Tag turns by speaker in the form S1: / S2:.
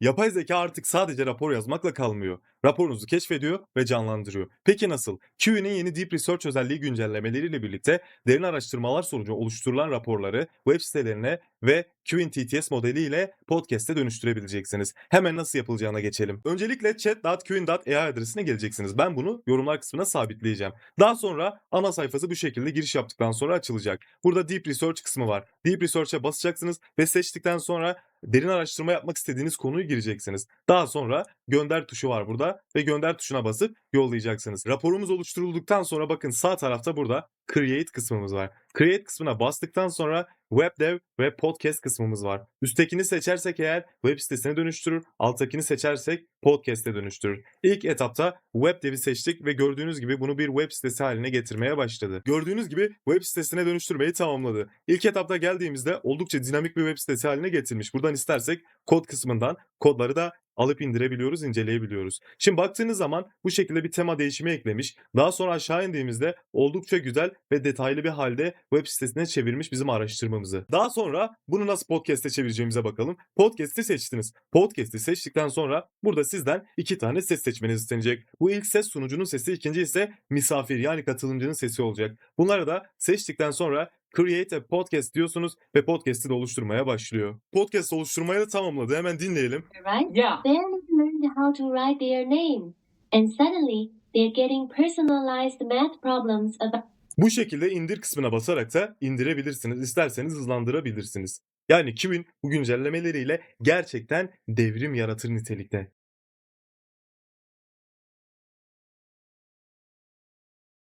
S1: Yapay zeka artık sadece rapor yazmakla kalmıyor. Raporunuzu keşfediyor ve canlandırıyor. Peki nasıl? QA'nin yeni Deep Research özelliği güncellemeleriyle birlikte derin araştırmalar sonucu oluşturulan raporları web sitelerine ve Qin TTS modeliyle podcast'e dönüştürebileceksiniz. Hemen nasıl yapılacağına geçelim. Öncelikle chat.qin.ai adresine geleceksiniz. Ben bunu yorumlar kısmına sabitleyeceğim. Daha sonra ana sayfası bu şekilde giriş yaptıktan sonra açılacak. Burada Deep Research kısmı var. Deep Research'e basacaksınız ve seçtikten sonra derin araştırma yapmak istediğiniz konuyu gireceksiniz. Daha sonra gönder tuşu var burada ve gönder tuşuna basıp yollayacaksınız. Raporumuz oluşturulduktan sonra bakın sağ tarafta burada Create kısmımız var. Create kısmına bastıktan sonra Web Dev ve Podcast kısmımız var. Üsttekini seçersek eğer web sitesine dönüştürür, alttakini seçersek podcast'e dönüştürür. İlk etapta Web Dev'i seçtik ve gördüğünüz gibi bunu bir web sitesi haline getirmeye başladı. Gördüğünüz gibi web sitesine dönüştürmeyi tamamladı. İlk etapta geldiğimizde oldukça dinamik bir web sitesi haline getirmiş. Buradan istersek kod kısmından kodları da alıp indirebiliyoruz, inceleyebiliyoruz. Şimdi baktığınız zaman bu şekilde bir tema değişimi eklemiş. Daha sonra aşağı indiğimizde oldukça güzel ve detaylı bir halde web sitesine çevirmiş bizim araştırmamızı. Daha sonra bunu nasıl podcast'e çevireceğimize bakalım. Podcast'i seçtiniz. Podcast'i seçtikten sonra burada sizden iki tane ses seçmeniz istenecek. Bu ilk ses sunucunun sesi, ikinci ise misafir yani katılımcının sesi olacak. Bunları da seçtikten sonra Create a Podcast diyorsunuz ve podcast'i de oluşturmaya başlıyor. Podcast oluşturmayı da tamamladı. Hemen dinleyelim.
S2: right?
S3: Yeah.
S2: Then they learned how to write their name, and suddenly they're getting personalized math problems about
S1: Bu şekilde indir kısmına basarak da indirebilirsiniz. İsterseniz hızlandırabilirsiniz. Yani Q'in bu güncellemeleriyle gerçekten devrim yaratır nitelikte.